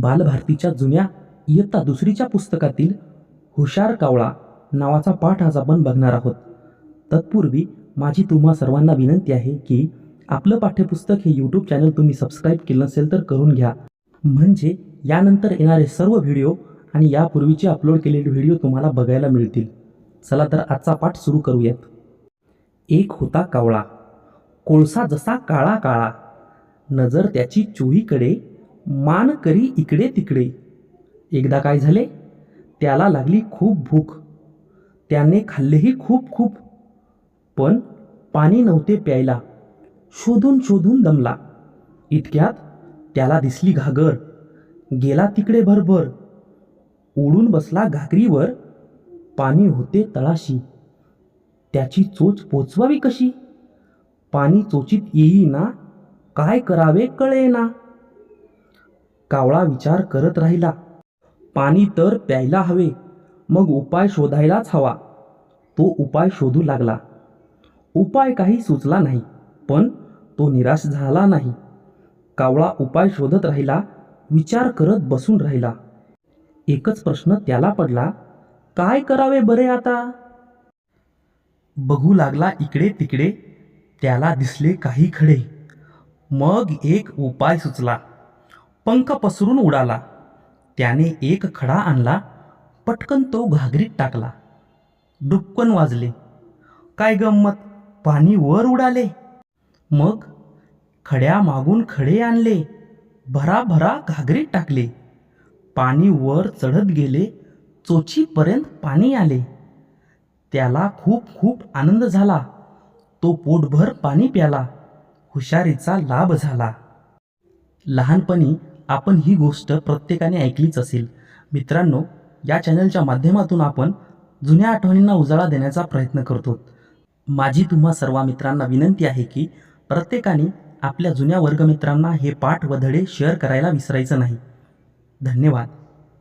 बालभारतीच्या जुन्या इयत्ता दुसरीच्या पुस्तकातील हुशार कावळा नावाचा पाठ आज आपण बघणार आहोत. तत्पूर्वी माझी तुम्हा सर्वांना विनंती आहे की आपलं पाठ्यपुस्तक हे यूट्यूब चॅनल तुम्ही सबस्क्राईब केलं नसेल तर करून घ्या. म्हणजे यानंतर येणारे सर्व व्हिडिओ आणि यापूर्वीचे अपलोड केलेले व्हिडिओ तुम्हाला बघायला मिळतील. चला तर आजचा पाठ सुरू करूयात. एक होता कावळा. कोळसा जसा काळा काळा. नजर त्याची चोहीकडे मान करी इकडे तिकडे. एकदा काय झाले? त्याला लागली खूप भूक. त्याने खाल्लेही खूप खूप. पण पाणी नव्हते प्यायला. शोधून शोधून दमला. इतक्यात त्याला दिसली घागर. गेला तिकडे भरभर. उडून बसला घागरीवर. पाणी होते तळाशी. त्याची चोच पोचवावी कशी? पाणी चोचीत येईना. काय करावे कळेना. कावळा विचार करत राहिला. पाणी तर प्यायला हवे मग उपाय शोधायलाच हवा. तो उपाय शोधू लागला. उपाय काही सुचला नाही पण तो निराश झाला नाही. कावळा उपाय शोधत राहिला विचार करत बसून राहिला. एकच प्रश्न त्याला पडला काय करावे बरे आता? बघू लागला इकडे तिकडे त्याला दिसले काही खडे. मग एक उपाय सुचला. पंख पसरून उडाला. त्याने एक खडा आणला पटकन तो घागरीत टाकला. डुबकन वाजले. काय गंमत पाणी वर उडाले. मग खड्या मागून खडे आणले भराभरा घागरीत टाकले. पाणी वर चढत गेले चोचीपर्यंत पाणी आले. त्याला खूप खूप आनंद झाला. तो पोटभर पाणी प्याला. हुशारीचा लाभ झाला. लहानपणी आपण ही गोष्ट प्रत्येकाने ऐकलीच असेल. मित्रांनो या चॅनलच्या माध्यमातून आपण जुन्या आठवणींना उजाळा देण्याचा प्रयत्न करतो. माझी तुम्हा सर्व मित्रांना विनंती आहे की प्रत्येकाने आपल्या जुन्या वर्गमित्रांना हे पाठ व धडे शेअर करायला विसरायचं नाही. धन्यवाद.